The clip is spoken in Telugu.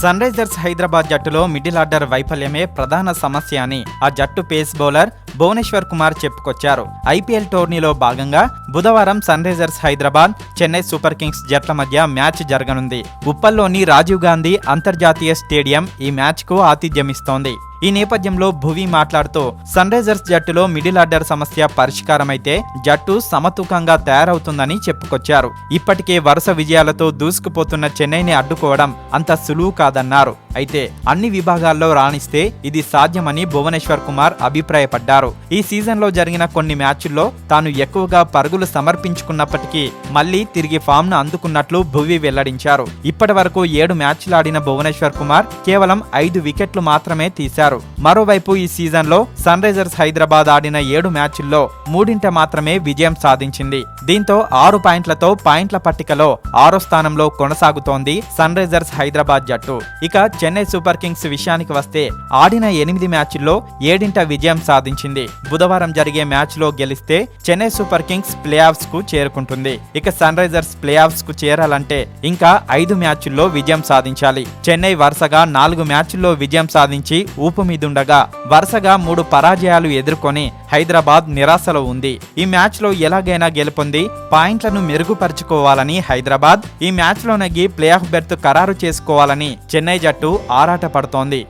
సన్ రైజర్స్ హైదరాబాద్ జట్టులో మిడిల్ ఆర్డర్ వైఫల్యమే ప్రధాన సమస్య అని ఆ జట్టు పేస్ బౌలర్ భువనేశ్వర్ కుమార్ చెప్పుకొచ్చారు. ఐపీఎల్ టోర్నీలో భాగంగా బుధవారం Sunrisers Hyderabad Chennai Super Kings జట్ల మధ్య మ్యాచ్ జరగనుంది. ఉప్పల్లోని రాజీవ్ గాంధీ అంతర్జాతీయ స్టేడియం ఈ మ్యాచ్కు ఆతిథ్యమిస్తోంది. ఈ నేపథ్యంలో భువి మాట్లాడుతూ సన్ రైజర్స్ జట్టులో మిడిల్ ఆర్డర్ సమస్య పరిష్కారమైతే జట్టు సమతూకంగా తయారవుతుందని చెప్పుకొచ్చారు. ఇప్పటికే వరుస విజయాలతో దూసుకుపోతున్న చెన్నైని అడ్డుకోవడం అంత సులువు కాదన్నారు. అయితే అన్ని విభాగాల్లో రాణిస్తే ఇది సాధ్యమని భువనేశ్వర్ కుమార్ అభిప్రాయపడ్డారు. ఈ సీజన్లో జరిగిన కొన్ని మ్యాచ్ల్లో తాను ఎక్కువగా పరుగులు సమర్పించుకున్నప్పటికీ మళ్ళీ తిరిగి ఫామ్ను అందుకున్నట్లు భువి వెల్లడించారు. ఇప్పటి వరకు ఏడు మ్యాచ్లాడిన భువనేశ్వర్ కుమార్ కేవలం ఐదు వికెట్లు మాత్రమే తీశారు. మరోవైపు ఈ సీజన్లో సన్ రైజర్స్ హైదరాబాద్ ఆడిన ఏడు మ్యాచ్ల్లో మూడింట మాత్రమే విజయం సాధించింది. దీంతో ఆరు పాయింట్లతో పాయింట్ల పట్టికలో ఆరో స్థానంలో కొనసాగుతోంది సన్ రైజర్స్ హైదరాబాద్ జట్టు. ఇక చెన్నై సూపర్ కింగ్స్ విషయానికి వస్తే ఆడిన ఎనిమిది మ్యాచ్ల్లో ఏడింట విజయం సాధించింది. బుధవారం జరిగే మ్యాచ్లో గెలిస్తే చెన్నై సూపర్ కింగ్స్ ప్లే ఆఫ్స్కు చేరుకుంటుంది. ఇక సన్ రైజర్స్ ప్లే ఆఫ్స్కు చేరాలంటే ఇంకా ఐదు మ్యాచ్ల్లో విజయం సాధించాలి. చెన్నై వరుసగా నాలుగు మ్యాచ్ల్లో విజయం సాధించి ఊపు మీదుండగా వరుసగా మూడు పరాజయాలు ఎదుర్కొని హైదరాబాద్ నిరాశలో ఉంది. ఈ మ్యాచ్లో ఎలాగైనా గెలుపొంది పాయింట్లను మెరుగుపరుచుకోవాలని హైదరాబాద్ ఈ మ్యాచ్లో నెగ్గి ప్లే ఆఫ్ బెర్త్ ఖరారు చేసుకోవాలని చెన్నై జట్టు ఆరాటపడుతోంది.